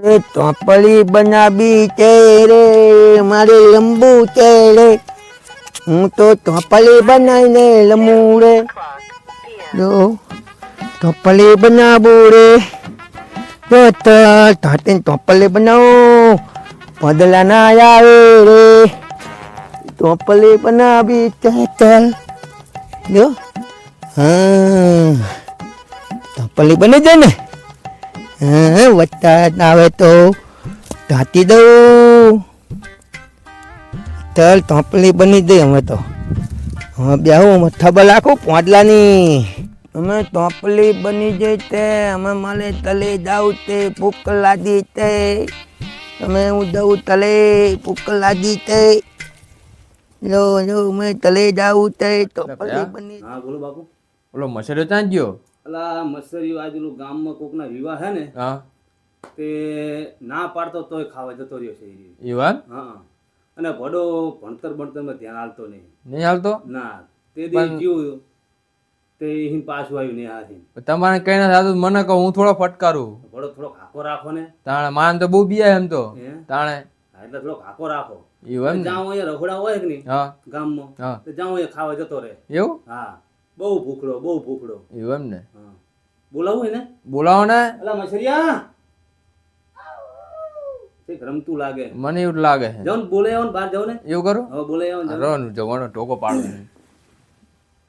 ચોપડી બનાવી છે રે, મારે લંબુ છે રે. હું તો ચોપડી બનાવીને લંબુ રે. જો, ચોપડી બનાવું રે. જો તાતે ચોપડી બનાવો. બદલા ના આવે રે. ચોપડી બનાવી છે જો, હા, ચોપડી બની જાય ને? વરસાદ આવે તો ઢાંકી દઉં. ચાલ ચોપલી બની દઈ અમે તો. હવે બેહું થબલ આખું પોડલાની. અમે તોપલી બની જઈ તે અમે મને તલે જાઉં તે ભૂખ લાગી તે. અમે હું દઉં તલે ભૂખ લાગી તે. જો લો મેં તલે જાઉં તે તોપલી બની હા બોલો બાપુ. ત્યાં ગયો? અલા મસરી આજુનું ગામમાં કોકના વિવાહ હે ને હા. તે ના પાડતો તોય ખાવા જતો રહ્યો છે. એ હા. અને ભડો ભણતર ભણતરમાં ધ્યાન હાલતો નહીં. નહીં હાલતો ના. તે દી ગયું તે હિન પાછું આવ્યું ને આ તમારે કઈ ના થતું મને કહું હું થોડો ફટકારું. ભડો થોડો ખાકો રાખો ને. તાણે માન તો બહુ બીયા એમ તો? તાણે. એટલે થોડો ખાકો રાખો. એવું એમ જ્યાં અહીંયા રખોડા હોય કે નહીં હા. ગામમાં જ્યાં અહીંયા ખાવા જતો રહે. એવું? હા. બહુ ભૂખડો બહુ ભૂખડો. એવું એમ ને? બોલાવું એને? બોલાવો ને. અલા મછરિયા રમતું લાગે. મને એવું લાગે છે. બોલે આવો બહાર જાઓ ને. એવું કરું? હવે બોલે આવો ને જવાનો ટોકો પાડો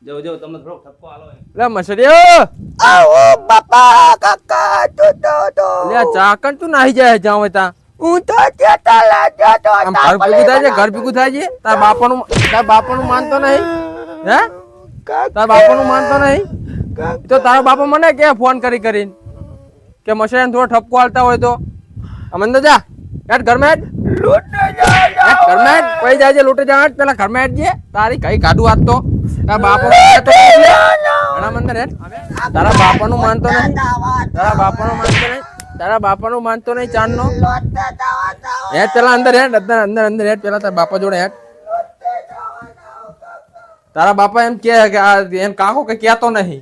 જાઓ જાઓ તમે થોડો ઠપકો આલો લે મસર્યો આવો બાપા કાકા તો તો તો લે ચાકણ તું નાહી જાય જાવ ત્યાં? હું તો ચેતા તો આમ ઘર ભેગું થાય છે ઘર ભેગું થાય છે? તાર બાપાનું તાર બાપાનું માનતો નહીં? હે? તાર બાપાનું માનતો નહીં? તો તારા બાપા મને કે ફોન કરી કરીને? કે મશીન થોડો ઠપકો હાલતા હોય તો? અમને તો જા હેડ ઘરમાં કોઈ જાય છે લૂંટે જા. પેલા ઘરમાં હેડ જે. તારી કઈ કાઢું આજ તો. તારા બાપા ઘણા મંદર તારા બાપાનું માનતો નહીં. તારા બાપાનું માનતો નહીં. તારા બાપાનું માનતો નહીં ચાંદનો. હેડ પેલા અંદર હેડ. અંદર અંદર હેડ. પેલા તારા બાપા જોડે હેડ. તારા બાપા એમ કે કે આ એમ કાકો કે કહેતો નહીં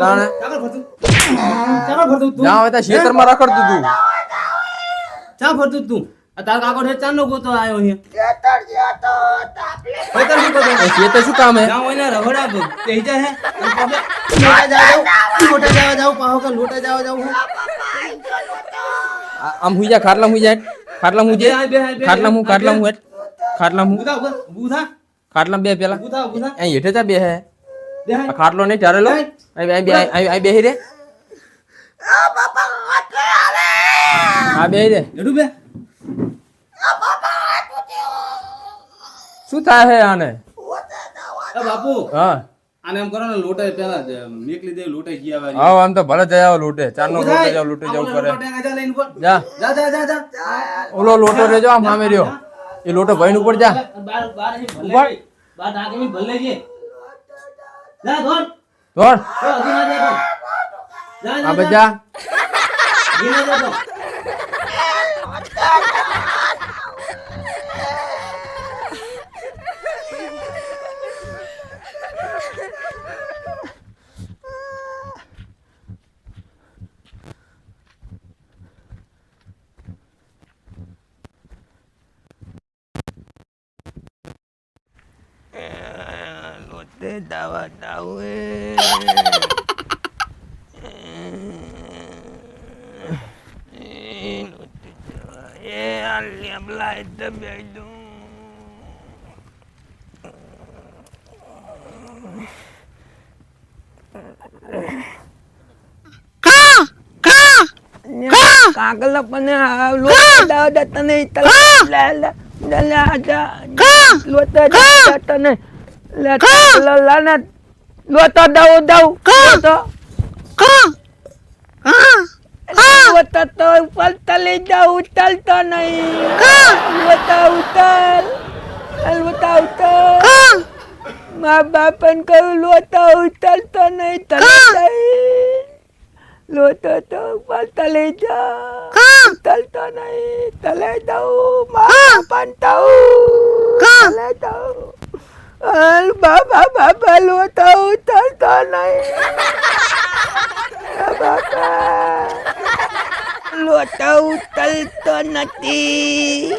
તાણે ચાલો ફરતું તું જ્યાં હોય ત્યાં ખેતરમાં રખડતું તું ચા ફરતું તું આ તાર કાકો છે ચાંદનો ગોતો આવ્યો અહીંયા ખેતર શું કરતો? એ ખેતર શું કામ હે જ્યાં હોય ને રહોડા પર બેહી જાય હે અને પાછો લોટા જવા જાઉં, લોટા જવા જાઉં, પાછો કે લોટા જવા જાઉં હું. આ- આમ હુઈ જા ખાટલા હુઈ જા ખાટલા હુઈ બે હાય, બે જા હાય, બે ખાટલા હું હાય. ખાટલા હું હેઠ ખાટલા હું ઊભા, ઊભા, ઊભા, ખાટલા બે પેલા. અહીં હેઠે ચા બે હે. ખાટલો નહીં ચારેલો અહીં બેહી રે. હા બેહી રે. બે. શું થાય હે આને? બાપુ હા. આને એમ કરો ને લોટે પેલા નીકળી દે લોટે ગયા વાળી. હા આમ તો ભલે જઈ આવો લૂંટે. ચારનો ઊભા લૂંટે. જાવ લૂંટે જવું જા, જા, જા, જા. ઓલો લોટો રેજો આમ સામે રહ્યો. એ લોટો ભાઈ ઉપર જા બાર બાર. જઈ. બાર ભલે જે જા. ધોર જા, આ જા. બધા જા, ધોન. લોટે દાવા દાવે એ આલ્યા બલા એટલે બેડું કાગલ પણ લોટ દાવ દત નહીં તલા લા લા લા લા જા લોટ દાવ દત નહીં લા લા લા ના લોટ દાવ દાવ લોટ લોટ તો ઉપર તલે જાવ ઉતરતો નહીં. લોટ ઉતર. લોટ ઉતર. મા બાપન કહ્યું લોટ ઉતરતો નહીં તલે જઈ લોટો તો ઉપર તલે જા. ઉતરતો નહીં તલે જાઉં. મા બાપન તાઉ તલે જાઉં. અલ બાબા બાબા લોટો ઉતરતો નહીં. બાબા લોટો ઉતરતો નથી.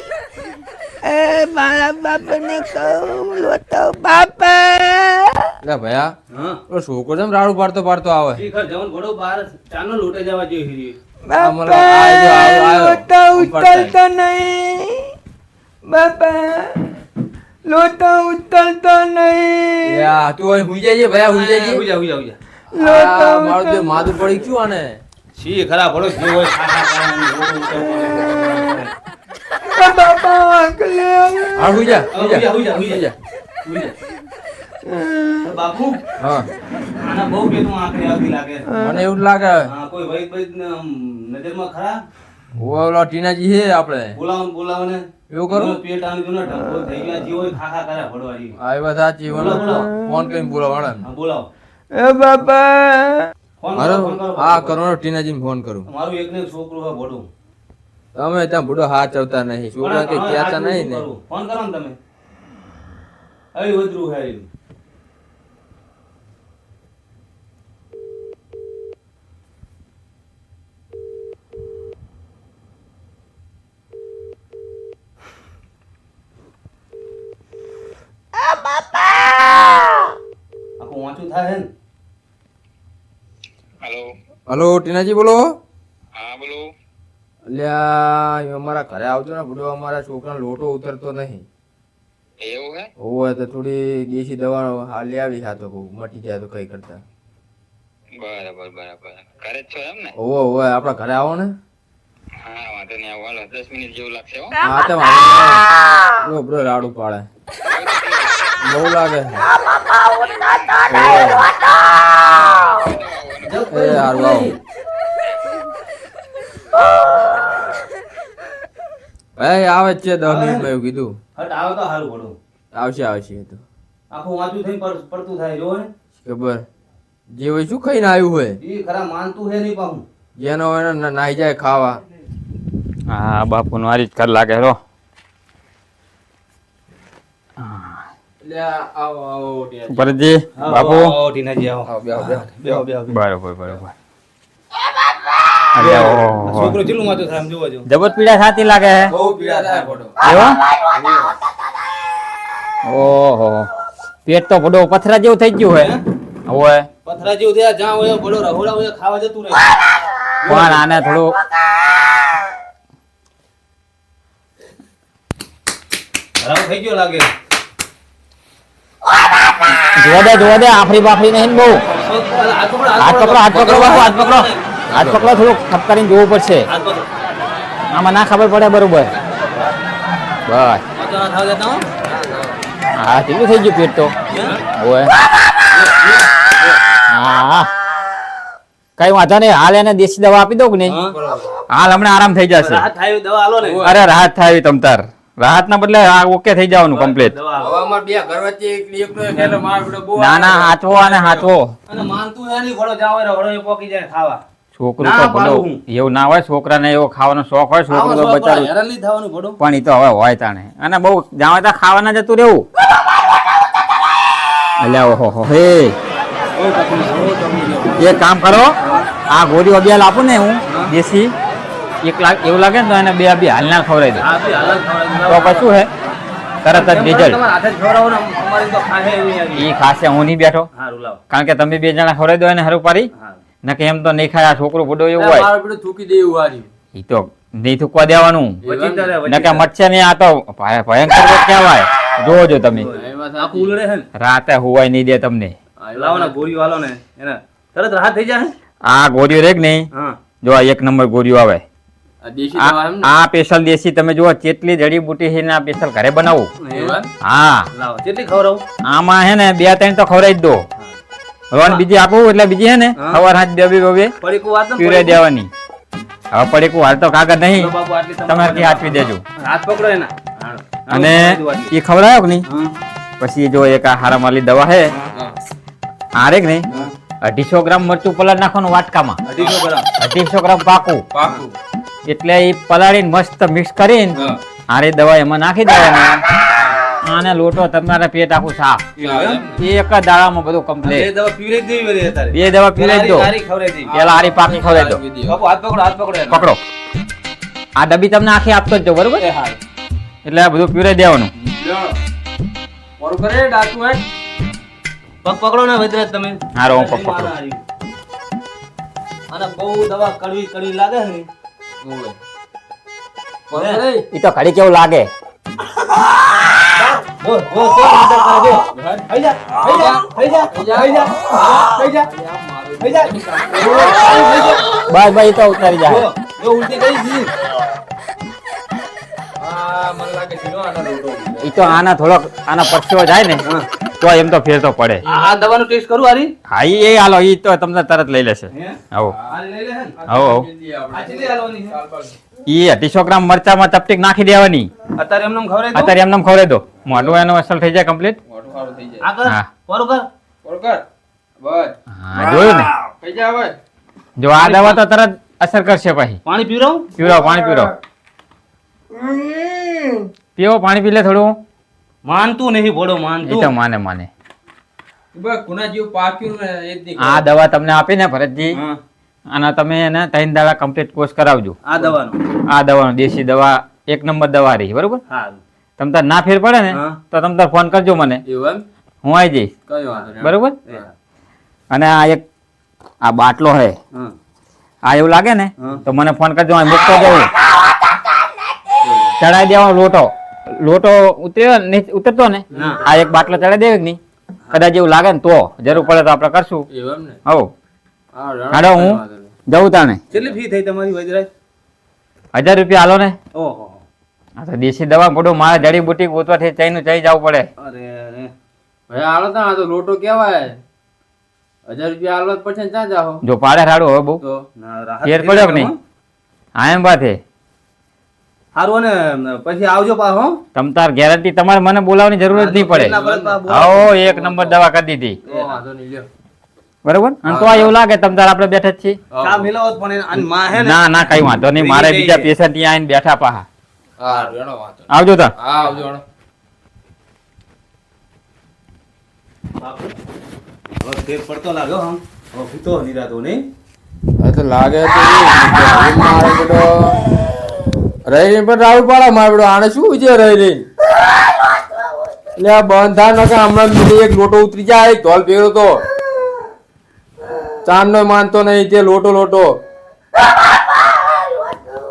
એ મારા બાપાને કહું લોટો બાપા. લે ભયા હા પેલો છોકરો જેમ રાડું પાડતો પાડતો આવે. શિખર જવન ઘોડો બહાર ચાનો લૂંટે જવા જોઈએ આયો. લોટો ઉતરતો નહીં. બાપા લોટો ઉતરતો નહીં યા, તું અહીં હુઈ જજે ભયા હુઈ જજે ઉજા ઉજા ઉજા લોટો આ મારું જે માથું પડી ગયું આને છી ખરા ભલો જે હોય ખા ખા કરવાનું, ઘોડો ઉતરવાનું. બાપા આંકલે હા હુઈ જા હુઈ જા હુઈ જા બાપુ હા આના બહુ પેટમાં આંકડી આવતી લાગે મને એવું લાગે હા કોઈ વૈદ વૈદ નજરમાં ખરા ઓલો ટીનાજી છે આપણે. બોલાવો ને બોલાવો ને. એવું કરું? પેટ આમ જોને ઢંકો થઈ ગયા જીવો હોય ખા ખા કરે ભડવાડી આ વાત સાચી બોલો. ફોન કરીને બોલાવો ને. હા બોલાવો. એ બાપા. ફોન મારો કરો કરો હા કરવાનો ટીનાજીને ફોન કરું. મારું એક ને એક છોકરું હોય તમે ત્યાં ભડો હાથ ચવતા નહીં. છોકરા કે કહેતા નહીં ને? ફોન કરો ને તમે. અહીં વધરું હે અહીં. આખું વાંચું થાય ને? હેલો. હલો ટીનાજી બોલો. હા બોલો. અલ્યા અમારા ઘરે આવજો ને બુડો અમારા છોકરા લોટો ઉતરતો નહીં. એવું હે? ઓવે તો થોડી દેશી દવા હાલી આવી હા તો કહું મટી જાય તો કઈ કરતા. બરાબર બરાબર. ઘરે જ છો એમ ને? ઓવો ઓવો આપણા ઘરે આવો ને. હા વાંધો નહીં આવો. હાલો દસ મિનિટ જેવું લાગશે હો. હા તો વાંધો નહીં. રાડું પાડે. બહુ લાગે. એ આવો. એ આવે જ છે દસ મિનિટમાં એવું કીધું. હટ આવે તો સારું ભડું આવશે આવશે તો. આખું વાંચું થઈ પડતું થાય જો ને ખબર. જે હોય શું ખાઈને આવ્યું હોય? એ ખરા માનતું હે નહીં પાછું જેનો હોય ને નાઈ જાય ખાવા. હા બાપુ મારી જ કર લાગે રો એટલે બાપુ. બરોબર બરોબર. છોકરો થાય જો પીડા લાગે બહુ પીડા થાય. એવો? ઓહો. પેટ તો બડો પથરા જેવું થઈ ગયું હોય ઓય પથરા જેવું થયા જ્યાં હોય રહોડા હોય ખાવા જતું રહે. પણ આને થોડું હરામ થઈ ગયો લાગે. જોવા દે જોવા દે આફરી બાફરી નહીં ને બહુ. હાથ પકડો હાથ પકડો બાપુ હાથ પકડો. હાથ પકડો થોડું ખપકારીને જોવું પડશે. આમાં ના ખબર પડે બરોબર. બસ. હો. કેટલું થઈ ગયું પેટ તો? ઓય. હા. કઈ વાંધો નહીં હાલ એને દેશી દવા આપી દઉં કે નહીં? હાલ હમણાં આરામ થઈ જશે. અરે રાહત થાય તમ તાર. રાહત ના બદલે આ ઓકે થઈ જવાનું કમ્પ્લીટ હવામાં બે ઘર વચ્ચે એક એક એટલે મારો બહુ ના ના હાથવો અને હાથવો. અને માનતું નહીં ભડો જાવ હોય ઘોડો એ પોકી જાય ખાવા. છોકરું તો ભલો એવું ના હોય છોકરાને એવો ખાવાનો શોખ હોય છોકરું તો બચારું. પણ એ તો હવે હોય તાણે. અને બહુ જાવે ત્યાં ખાવાના જતું રહેવું. એટલે ઓહો હો એક કામ કરો આ ગોળી અબિયાલ આપું ને હું દેશી. એક લાખ એવું લાગે ને તો એને બે બે હાલના ખવડાવી દો. તો કશું હે? તરત જ રિઝલ્ટ ને. એ ખાસે હું નહીં બેઠો. કારણ કે તમે બે જણા ખવડાવી દો એને હરું પાડી. હારું. નકે એમ તો નહીં ખાય આ છોકરું બુડો એવું હોય. થૂકી દે એવું એ તો નહીં થૂકવા દેવાનું. ના કે નકે નહીં મચ્છર ને આ તો ભયંકર કહેવાય જોજો તમે. ને. રાતે હોવાય નહીં દે તમને. ને. ને તરત રાહત થઈ જાય આ ગોળીઓ રેક નહીં. જો એક નંબર ગોળીઓ આવે. આ સ્પેશિયલ દેશી તમે જુઓ કેટલી જડીબુટી છે આ સ્પેશિયલ ઘરે બનાવું. હા. લાવો. કેટલી ખવડાવું? આમાં હે ને બે ત્રણ તો ખવડાવી દો. હવે બીજી આપું એટલે બીજી હે ને. સવાર હાથ બે બે. દેવાની. હવે પડીકું હાલ તો કાગળ નહીં. તમારે હાથવી દેજો. હાથ પકડો એના. અને એ ખવડાયો કે નહીં? પછી જો એક આ હારા માલી દવા હે આરે કે નહીં? અઢીસો ગ્રામ મરચું પલાળ નાખવાનું વાટકામાં. અઢીસો ગ્રામ. અઢીસો ગ્રામ પાકું. પાકું. એટલે એ પલાળીને મસ્ત મિક્સ કરીને હારે દવા એમાં નાખી દેવાની. આને લોટો તમારે પેટ આખું સાફ? એક જ દાડામાં બધું કમ્પ્લીટ દવા પીવડાવી દેવી વળી અત્યારે. બે દવા પીવડાવી દો. સારી ખવડાવી દેવી. પેલા હારી પાકી ખવડાવી દો. બાપુ હાથ પકડો હાથ પકડો પકડો. આ ડબ્બી તમને આખી આપતો જ બરોબર? એટલે આ બધું પીવરાઈ દેવાનું. મોડું કરે ડાકુ હે. પગ પકડો ને વૈદ્યરાજ તમે. હારો, હું પગ પકડું. અને બહુ દવા કડવી કડવી લાગે ને એ તો ઘડી કેવું લાગે? બસ બસ તો ઉતારી જાય એ તો આના થોડોક આના પક્ષીઓ જાય ને તો એમ તો ફેર તો પડે. આ દવાનો ટેસ્ટ કરું આરી? હા એ હાલો ઈ તો તમને તરત લઈ લેશે. હે? આવો. ઈ અઢીસો ગ્રામ મરચામાં ચપટીક નાખી દેવાની. અત્યારે એમને ખબર અત્યારે એમને ખવડાવી દો. મોઢું એનું અસલ થઈ જાય કમ્પ્લીટ જાય. હા. ને? થઈ જાય હવે. જો આ દવા તો તરત અસર કરશે પછી. પાણી પીવરાવ પાણી પીવડાવો. પીવો પાણી પી લે થોડું. માનતું નહીં ભોળો એ માનતું. તો માને માને. બસ કુના જેવું પાક્યું ને એ જ નહીં આ દવા તમને આપી ને ભરતજી હા. અને તમે એને ત્રણ દાડા કમ્પ્લીટ કોર્સ કરાવજો. આ દવાનો. આ દવાનો દેશી દવા એક નંબર દવા રહી બરોબર? હા. તમ તાર ના ફેર પડે ને હા. તો તમ તાર ફોન કરજો મને. એવું એમ? હું આવી જઈશ. કઈ વાંધો નહીં. બરોબર? અને આ એક આ બાટલો હે. હા. આ એવું લાગે ને હા. તો મને ફોન કરજો અહીં મૂકતો જવું ચડાઈ દેવાનો લોટો. લોટો ઉતર્યો ને ઉતરતો ને? આ એક બાટલો ચડાવી દેવે નહીં? કદાચ એવું લાગે ને તો જરૂર પડે તો આપણે કરશું. એવું ને? હવ. હાડો હું જવું તાને કેટલી ફી થઈ તમારી વૈદરાજ હજાર રૂપિયા હાલો ને. ઓહો. આ તો દેશી દવા મોઢું મારે જડીબુટી ગોતવા થઈ ચાઈ નું ચાઈ જવું પડે. અરે ભાઈ હાલો તા આ તો લોટો કેવાય. હજાર રૂપિયા હાલો પછી ક્યાં જાઓ? જો પાડે રાડો હવે બહુ. તો ના રાહત ફેર પડ્યો કે નહીં. હા? એમ વાત હારું અને પછી આવજો પા હો. તમ તાર ગેરંટી તમારે મને બોલાવવાની જરૂર જ નહીં પડે? આવો એક નંબર દવા કરી દીધી. બરોબર? અને તો એવું લાગે તમ તાર આપણે બેઠા જ છીએ. ને. ના કઈ વાંધો નહીં. મારે બીજા. પેશન્ટ ત્યાં આવીને બેઠા પાહા. હા રેણો વાંધો નહીં. આવજો તાર આવજો હવે પડતો લાગ્યો હમ હવે પીતો નિરાતો નહીં. તો લાગે તો રહી પણ રાવું પાડા મારે બેટો આને શું છે રહી રહી એટલે આ બંધ થાય નકર હમણાં પેલી એક લોટો ઉતરી જાય. ધોલ ભેગો તો. ચાંદ નો માનતો નહીં તે લોટો લોટો.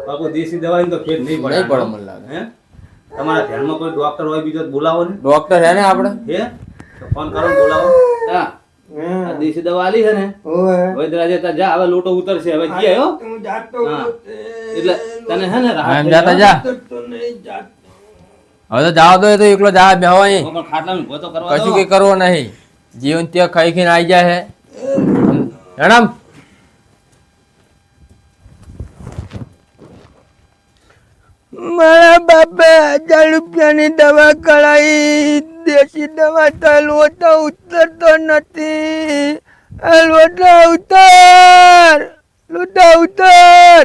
બાપુ દેશી દવાની તો ફેર નહીં પડે. નહીં પડે મને લાગે. હે? તમારા ધ્યાનમાં કોઈ ડોક્ટર હોય બીજો બોલાવો ને. ડોક્ટર હે ને આપણે? હે? તો ફોન કરો બોલાવો. હા. આ દેશી દવા આલી છે ને વૈદ્યરાજે ત્યાં જા હવે લોટો ઉતરશે હવે જી આવ્યો હા. એટલે તને હે ને રાહત જાતા જાય. જા. હવે તો જાવ તો તો એકલો જા બેહો અહીં. ખાટલામાં ઊભો કરવા કશું દો. કઈ કરવો નહીં. જીવન ત્યાં ખાઈ ખાઈને આવી જાય હે. હેણામ. મારા બાપે હજાર રૂપિયાની દવા કરાવી દેશી દવા તો લોટો ઉતરતો નથી આ લોટો ઉતર લોટો ઉતર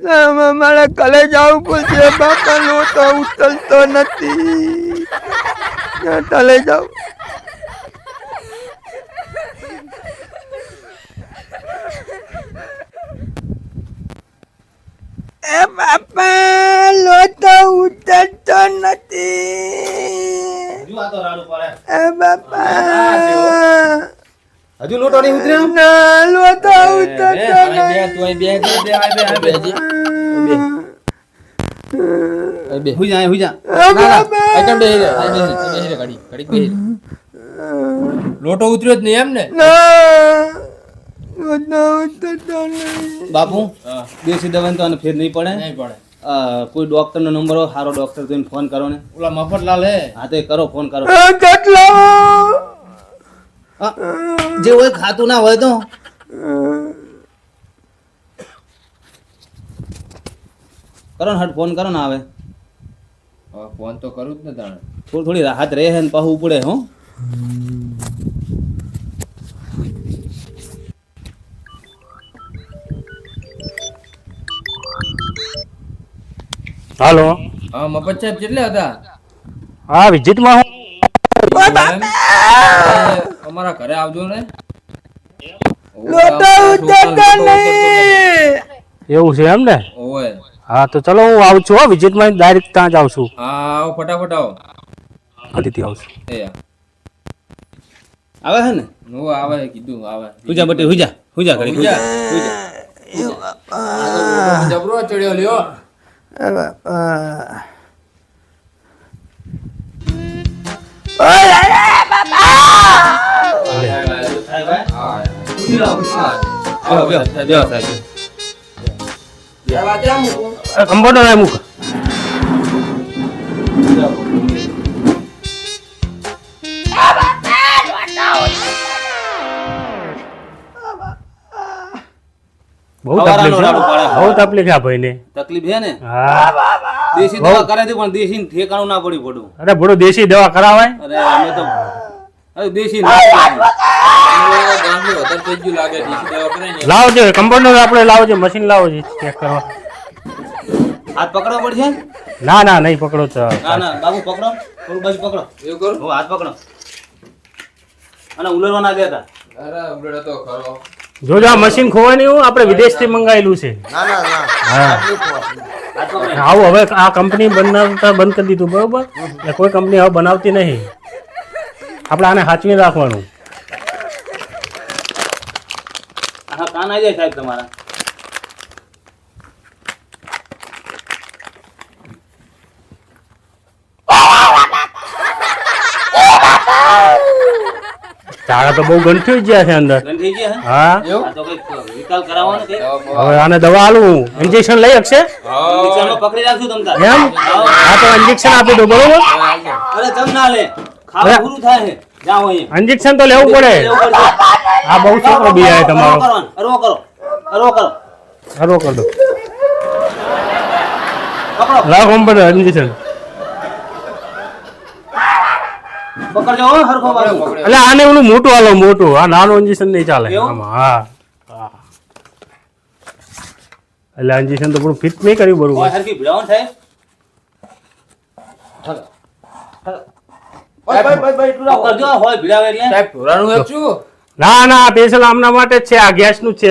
આમાં મારે કલે જવું પડશે બાપા લોટો ઉતરતો નથી ના, તલે જાઉં એ બાપા લોટો ઉતરતો નથી હજુ આ તો રાડું પડે એ બાપા હજુ લોટો નહીં ઉતર્યો ના લોટો ઉતરતો બે, નથી તું અહીં બે, બે, બે, બે, બે, બે, બે. હુઈ જા હુઈ જા. ના, ના, રહે, ઘડીક, ઘડીક બેહી રહે. લોટો ઉતર્યો જ નહીં એમ ને? નહીં. બાપુ દેશી દવાની તો આને ફેર નહીં પડે. નહીં પડે. કોઈ ડોક્ટર નો નંબર હોય સારો ડોક્ટર જોઈને ફોન કરો ને. ઓલા મફતલાલ હે. હા તો કરો ફોન કરો. કેટલો જે હોય ખાતું ના હોય તો? કરો ને હટ ફોન કરો ને આવે. ફોન તો કરું જ ને તાણે. થોડી થોડી રાહત રહે છે ને પાછું ઉપડે હો. હાલો. હા મફત સાહેબ કેટલા હતા? હા વિજિતમાં એમ? અમારા ઘરે આવજો ને. એવું છે એમ ને હા તો ચલો હું આવું છું હો વિઝિટમાં ડાયરેક્ટ ત્યાં જ આવું છું. હા આવો ફટાફટ આવો. ફરીથી આવું છું. એ આવે છે ને? હું આવે કીધું આવે. હુજા બટી હુજા હુજા ઘડી હુજા હુજા. જબરો ચડ્યો લ્યો. એ બાપા બેહો બેહો બેહો સાહેબ કમ્પાઉન્ડર મૂક બહુ તકલીફ આ ભાઈ ને તકલીફ છે ને? દેશી દવા કરે છે પણ દેશી ઠેકાણું ના પડ્યું પડું અરે બોલો દેશી દવા કરાવાય? અરે અમે તો દેશી ના ગાંઠી વધારે થઈ ગયું લાગે દેશી દવા કરે ને લાવો છે કમ્પાઉન્ડર આપણે લાવજો મશીન લાવો ચેક કરવા. હાથ પકડવો પડશે? ના ના નહીં પકડો તો ના ના બાબુ પકડો. થોડું બાજુ પકડો. એવું કરો? હું હાથ પકડો. અને ઉલરવા ના દેતા. અરે ઉડે તો ખરો. જોજો આ મશીન ખોવાની હું આપણે વિદેશથી મંગાવેલું છે. ના ના ના. હા. આવું હવે આ કંપની બનાવતા બંધ કરી દીધું બરોબર? કોઈ કંપની હવે બનાવતી નહીં. આપણે આને સાચવી રાખવાનું. હા કાન આવી જાય સાહેબ તમારા. તારા તો બહુ ગંઠ્યું જ ગયા છે અંદર. હે? હવે આને દવા આલું. ઇન્જેક્શન લઈ શકશે એમ? હા તો ઇન્જેક્શન આપી દો બરોબર? અરે તમ ના લે? ઇન્જેક્શન તો લેવું પડે. આ બહુ છોકરો બિયાય અરવો તમારો. હરવો કરો હરવો કરો. હરવો કર દો. ઇન્જેક્શન પકડજો હરખો બાજુ. એટલે આને ઓલું મોટું આલો મોટું. આ નાનું ઇન્જેક્શન નહીં ચાલે. આમાં હા. એટલે ઇન્જેક્શન તો પૂરું ફિટ નહીં કર્યું બરોબર. હરખી ભીડાવણ થાય. ના ના પેશલ આમના માટે છે આ ગેસનું છે?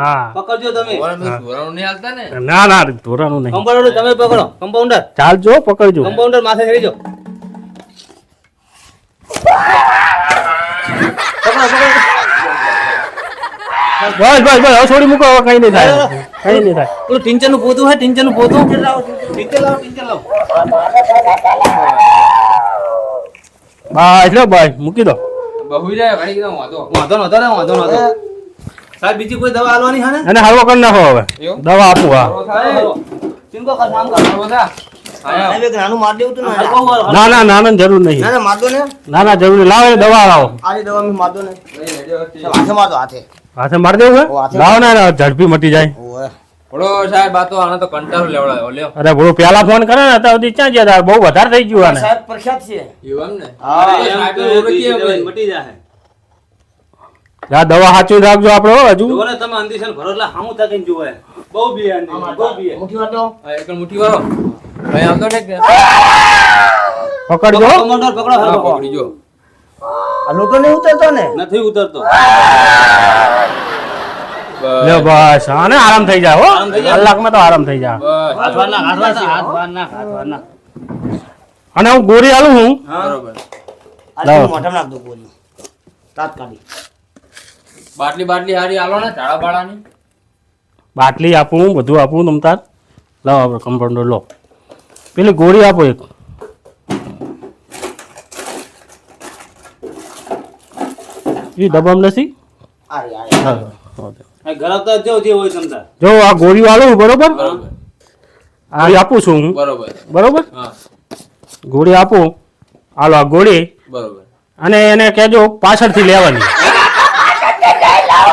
હા. પકડજો તમે. ઢોરાનું નહીં હાલતા ને? ના ના ધોરાનું નહીં. કમ્પાઉન્ડર તમે પકડો કમ્પાઉન્ડર. ચાલજો પકડજો. કમ્પાઉન્ડર માથે ચડી જાઓ બસ બસ બસ હવે છોડી મૂકો હવે કઈ નહીં થાય. કઈ નહીં થાય. પેલું ટીંચરનું પોતું હે ટીંચરનું પોતું. ટીંચર લાવો ટીંચર લાવો. બસ એટલે ભાઈ મૂકી દો. બહુ જાય ઘણી કીધું વાંધો. વાંધો નતો ને વાંધો નતો સાહેબ બીજી કોઈ દવા આલવાની છે ને? અને હળવો કરી નાખો હવે. દવા આપું હા. ચિંકો કર કામ કરો બધા માર દેવું તું ને. ના ના જરૂર નહીં. ના ના ને. ના ના જરૂર. નહીં. લાવો. દવા લાવો હાથે માર દો હાથે. હાથે મારી દેવું હે? લાવો ને ઝડપી મટી જાય. ઓય સાહેબ આ તો આને તો કંટાળો લેવડાયો લ્યો. અરે બોલો પેલા ફોન કરે ને અત્યાર સુધી ક્યાં ગયા બહુ વધારે થઈ ગયું આને. સાહેબ પ્રખ્યાત છે એવું ને? હા, અરે, એમ સાહેબ તો તો ઓળખીએ દેશી દવા ભાઈ. મટી જાહે. આ દવા સાચવી રાખજો આપડે હજુ. તમે અંદિશન ભરો એટલે હામું તાકીને બહુ એક મુઠ્ઠી વાળો. ભાઈ પકડજો. કમાન્ડર પકડો હા, હરખો. જો. આ લોટો નહીં ઉતરતો ને? નથી ઉતરતો. લે બસ. આને આરામ થઈ જાય હો. કલાકમાં તો આરામ થઈ જાય. અને હું ગોળી આલું હું? બરોબર. આ લાવો. તું નાખ દો ગોળી તાત્કાલિક. બાટલી બાટલી હારી આલો ને ઝાડા બાળાની બાટલી આપું બધું આપું તમતાર લાવ આપણે કમ્પાઉન્ડર લો. પેલી ગોળી આપો એક. એ ડબ્બામાં નથી આ રે, આ રે. હા, જ આ ગોળી આલું બરોબર? આ આપું છું હું. બરોબર. બરોબર? ગોળી આપું. હાલો આ ગોળી. બરોબર. અને એને કહેજો પાછળથી લેવાની.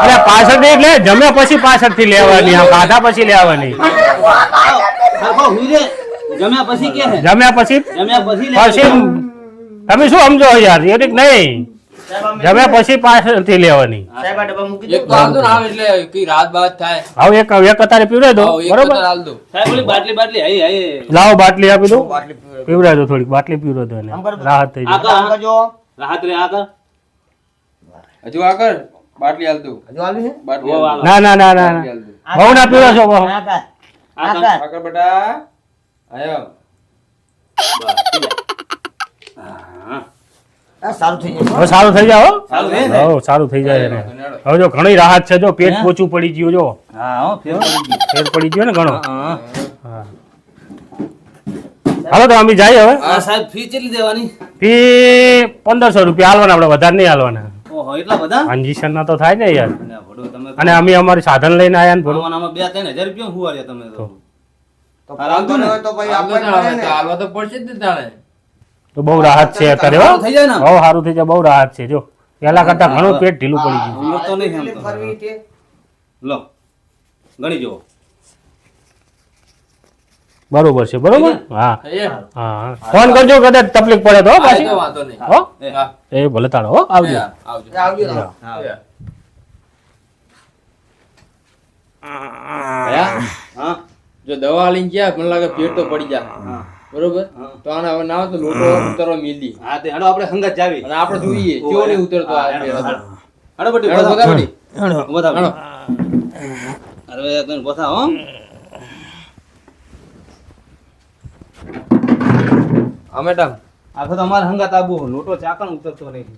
અરે પાછળથી એટલે જમ્યા પછી પાછળથી લેવાની આ ખાધા પછી લેવાની. જમ્યા. પછી તમે શું સમજો યાર એ નહીં. જમ્યા પછી પાછળથી લેવાની. સાહેબ આ ડબ્બા મૂકી એક તો હાલ દો ને હાલ એટલે કઈ રાત બાદ થાય. એક એક પીવડાવી દો. બરોબર? હાલ દો. સાહેબ ઓલી બાટલી બાટલી હઈ હઈ લાવો બાટલી આપી દો બાટલી પીવડાવી. દો? થોડીક. બાટલી પીવડાવી દો એને. રાહત થઈ જાય. રાહત રે હજુ આગળ બાટલી હાલ દો. હજુ છે? ના ના ના ના બહુ ના. આ કામ- આગળ. બેટા. આયો. બસ, સારું થઈ જશે હવે સારું થઈ જાય હો? સારું થઈ જાય? એને. હવે જો ઘણી રાહત છે જો પેટ પોચું પડી ગયું જો. હા ફેર પડી ગયું. ગયો ને ઘણો? હાલો તો અમે જઈએ હવે. સાહેબ ફી કેટલી દેવાની? ફી પંદરસો રૂપિયા હાલવાના આપણે વધારે નહીં હાલવાના. ઓહો એટલા બધા? ટ્રાન્ઝિશન ના તો થાય ને યાર. અને ભડું તમે અને અમે અમારી સાધન લઈને આયા ને થોડું બે ત્રણ હજાર રૂપિયા હુવાડ્યા તમે તો. તો હાલ આવજો ને. તો ભાઈ આપણે તો આવે, પડે ને. તો હાલવા તો પડશે જ ને તાણે તો બહુ રાહત છે અત્યારે હો. સારું થઈ જાય ને. બહુ સારું થઈ જાય બહુ રાહત છે જો. પેલા કરતા ઘણું પેટ ઢીલું પડી ગયું. તો નહીં લો ગણી જુઓ. બરોબર છે બરોબર? હા. હા ફોન કરજો કદાચ તકલીફ પડે તો પાછી. હો? એ, ભલે તાળો હો આવજો. આવજો. આવજો. હા. હા. જો દવા લઈને ગયા મને લાગે પેટ તો પડી જાય. હા. બરોબર હા. તો આને હવે ના તો લોટો ઉતરવા મિલી હા તે હાલો આપણે સંગત જાવી અને આપણે જોઈએ કેવો નહીં ઉતરતો આ. હાલો બટી હેડો, બતાવો. બધા બધી. હેડો. અરે તને બોથા હો. હા મેડમ આખો તો અમારે હંગાત આબુ લોટો ચાકણ ઉતરતો નહીં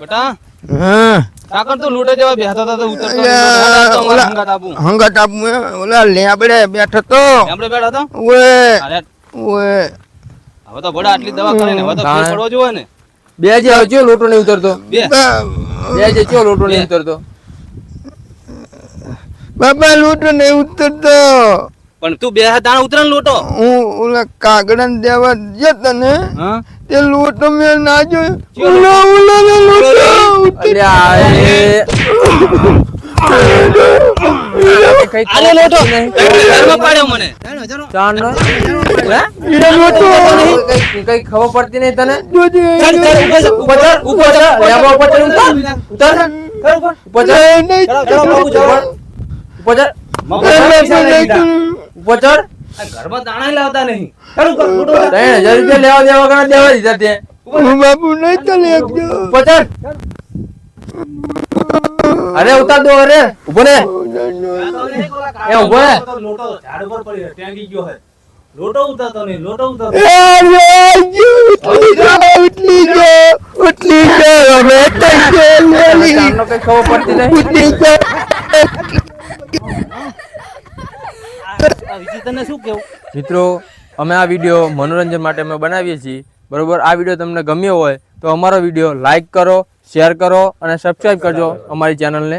બેટા હા. ચાકણ તો લોટો જેવા તો ઉતરતો ઓલા- હંગાત આબુ હંગાત આપ ઓલા લેબડે બેઠો તો. આપણે બેઠા હતા? ઓએ. ઓએ. હવે તો બડા આટલી દવા કરીને હવે તો ફેર પડવો જોઈએ ને. બે જે આવજો લોટો નહીં ઉતરતો? બે. બે. જે ચિયો લોટો નહીં ઉતરતો? બાબા લૂંટો નહીં ઉતરતો. પણ તું બે હાથ દાણા ઉતરણ લોટો હું ઓલા કાગડા દેવા જતો ને તે લોટો મે ના જોયો ઓલા ઓલા ને લોટો આલે લોટો ઘરમાં પાડ્યો મને કઈ કઈ ખબર પડતી નહીં તને. ઉપર ઉપર. ઉપર ઘરમાં દાણા લાવતા નહીં. ત્રણ હજાર રૂપિયા લેવા દેવા ઘણા દેવા દીધા તે. હું બાપુ નહીં ચાલે એકદમ. અરે ઉતાર દો અરે. ઊભો ને એ ઊભો ને લોટો ઝાડ ઉપર પડી ટેંગી ગયો હે લોટો ઉતરતો નહીં લોટો ઉતારતો. ઉતલી જા, ઉતલી જા, હવે થઈ ગયો લેલી. ખબર પડતી નહીં. ઉતલી જા. તને મિત્રો, અમે આ વીડિયો મનોરંજન માટે અમે બનાવીએ છીએ. બરોબર? આ વીડિયો તમને ગમ્યો હોય તો અમારો વીડિયો લાઇક કરો શેર કરો અને સબસ્ક્રાઈબ કરજો અમારી ચેનલને